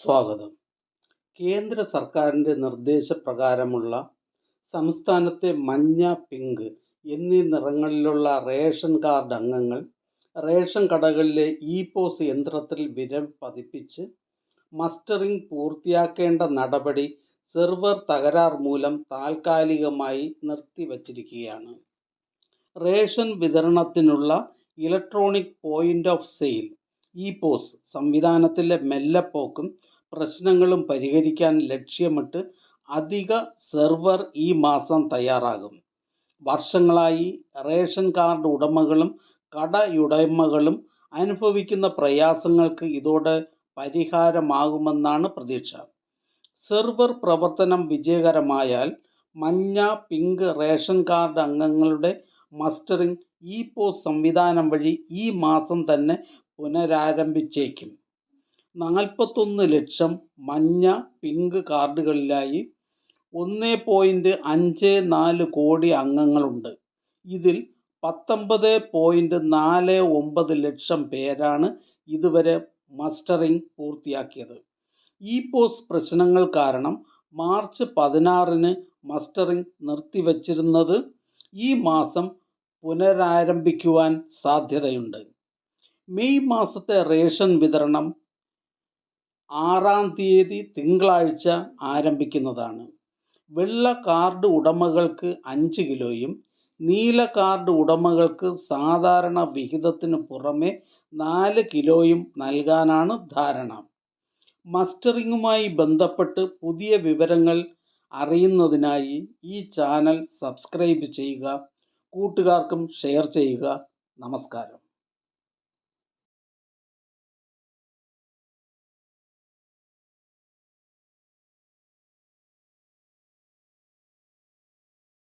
സ്വാഗതം. കേന്ദ്ര സർക്കാരിന്റെ നിർദ്ദേശപ്രകാരമുള്ള സംസ്ഥാനത്തെ മഞ്ഞ പിങ്ക് എന്നീ നിറങ്ങളിലുള്ള റേഷൻ കാർഡ് അംഗങ്ങൾ റേഷൻ കടകളിലെ ഇ പോസ് യന്ത്രത്തിൽ വിരൽ പതിപ്പിച്ച് മസ്റ്ററിംഗ് പൂർത്തിയാക്കേണ്ട നടപടി സെർവർ തകരാർ മൂലം താൽക്കാലികമായി നിർത്തിവച്ചിരിക്കുകയാണ്. Ration വിതരണത്തിനുള്ള electronic point of sale e POS സംവിധാനത്തിലെ മെല്ലെപ്പോക്കും പ്രശ്നങ്ങളും പരിഹരിക്കാൻ ലക്ഷ്യമിട്ട് അധിക സെർവർ ഈ മാസം തയ്യാറാകും. വർഷങ്ങളായി റേഷൻ കാർഡ് ഉടമകളും കടയുടമകളും അനുഭവിക്കുന്ന പ്രയാസങ്ങൾക്ക് ഇതോടെ പരിഹാരമാകുമെന്നാണ് പ്രതീക്ഷ. സെർവർ പ്രവർത്തനം വിജയകരമായാൽ മഞ്ഞ പിങ്ക് റേഷൻ കാർഡ് അംഗങ്ങളുടെ മസ്റ്ററിംഗ് ഇ പോസ് സംവിധാനം വഴി ഈ മാസം തന്നെ പുനരാരംഭിച്ചേക്കും. നാൽപ്പത്തൊന്ന് ലക്ഷം മഞ്ഞ പിങ്ക് കാർഡുകളിലായി ഒന്ന് പോയിന്റ് അഞ്ച് നാല് കോടി അംഗങ്ങളുണ്ട്. ഇതിൽ പത്തൊമ്പത് പോയിന്റ് നാല് ഒമ്പത് ലക്ഷം പേരാണ് ഇതുവരെ മസ്റ്ററിംഗ് പൂർത്തിയാക്കിയത്. ഇ പോസ് പ്രശ്നങ്ങൾ കാരണം മാർച്ച് പതിനാറിന് മസ്റ്ററിംഗ് നിർത്തിവച്ചിരുന്നത് ഈ മാസം പുനരാരംഭിക്കുവാൻ സാധ്യതയുണ്ട്. മെയ് മാസത്തെ റേഷൻ വിതരണം ആറാം തീയതി തിങ്കളാഴ്ച ആരംഭിക്കുന്നതാണ്. വെള്ള കാർഡ് ഉടമകൾക്ക് അഞ്ച് കിലോയും നീല കാർഡ് ഉടമകൾക്ക് സാധാരണ വിഹിതത്തിന് പുറമെ നാല് കിലോയും നൽകാനാണ് ധാരണ. മസ്റ്ററിങ്ങുമായി ബന്ധപ്പെട്ട് പുതിയ വിവരങ്ങൾ അറിയുന്നതിനായി ഈ ചാനൽ സബ്സ്ക്രൈബ് ചെയ്യുക കൂട്ടുകാർക്കും ഷെയർ ചെയ്യുക. നമസ്കാരം.